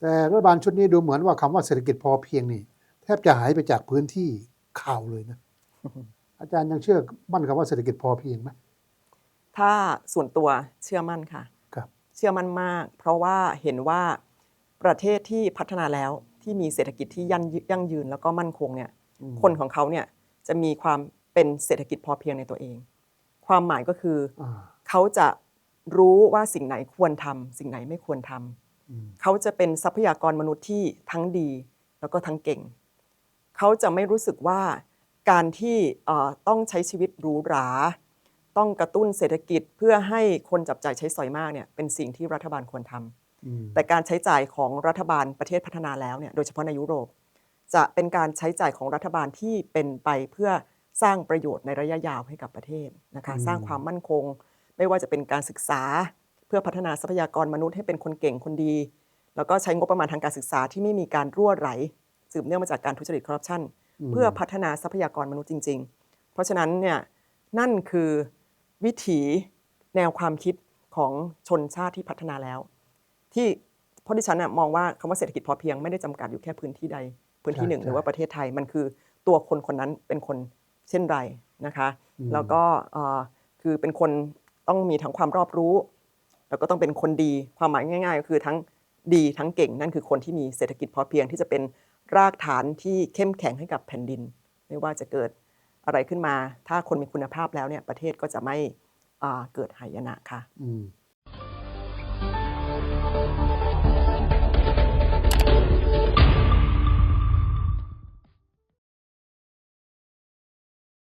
แต่รัฐบาลชุดนี้ดูเหมือนว่าคำว่าเศรษฐกิจพอเพียงนี่แทบจะหายไปจากพื้นที่ข่าวเลยนะ อาจารย์ยังเชื่อมั่นคำว่าเศรษฐกิจพอเพียงไหมถ้าส่วนตัวเชื่อมั่นค่ะครับ เชื่อมั่นมาก เพราะว่าเห็นว่าประเทศที่พัฒนาแล้วที่มีเศรษฐกิจที่ยั่งยั่งยืนแล้วก็มั่นคงเนี่ยอืมคนของเขาเนี่ยจะมีความเป็นเศรษฐกิจพอเพียงในตัวเอง ความหมายก็คืออ่าเขาจะรู้ว่าสิ่งไหนควรทำสิ่งไหนไม่ควรทำอืม เขาจะเป็นทรัพยากรมนุษย์ที่ทั้งดีแล้วก็ทั้งเก่ง เขาจะไม่รู้สึกว่าการที่เอ่อต้องใช้ชีวิตหรูหรา ต้องกระตุ้นเศรษฐกิจเพื่อให้คนจับจ่ายใช้สอยมากเนี่ยเป็นสิ่งที่รัฐบาลควรทำอืมแต่การใช้จ่ายของรัฐบาลประเทศพัฒนาแล้วเนี่ยโดยเฉพาะในยุโรป จะเป็นการใช้จ่ายของรัฐบาลที่เป็นไปเพื่อสร้างประโยชน์ในระยะยาวให้กับประเทศนะคะสร้างความมั่นคง ไม่ว่าจะเป็นการศึกษา เพื่อพัฒนาทรัพยากรมนุษย์ให้เป็นคนเก่งคนดี แล้วก็ใช้งบประมาณทางการศึกษาที่ไม่มีการรั่วไหล สืบเนื่องมาจากการทุจริตคอร์รัปชันเพื่อพัฒนาทรัพยากรมนุษย์จริง ๆ เพราะฉะนั้นเนี่ยนั่นคือวิถีแนวความคิดของชนชาติที่พัฒนาแล้ว ที่เพราะดิฉันน่ะมองว่าคำว่าเศรษฐกิจพอเพียงไม่ได้จำกัดอยู่แค่พื้นที่ใด พื้นที่หนึ่งใช่หรือว่าประเทศไทยมันคือตัวคนคนนั้นเป็นคนเช่นไรนะคะอืมแล้วก็เอ่อคือเป็นคนต้องมีทั้งความรอบรู้ แล้วก็ต้องเป็นคนดีความหมายง่าย ๆ ก็คือทั้งดีทั้งเก่งนั่นคือคนที่มีเศรษฐกิจพอเพียงที่จะเป็นรากฐานที่เข้มแข็งให้กับแผ่นดิน ไม่ว่าจะเกิดอะไรขึ้นมา ถ้าคนมีคุณภาพแล้วเนี่ยประเทศก็จะไม่เกิดหายนะค่ะ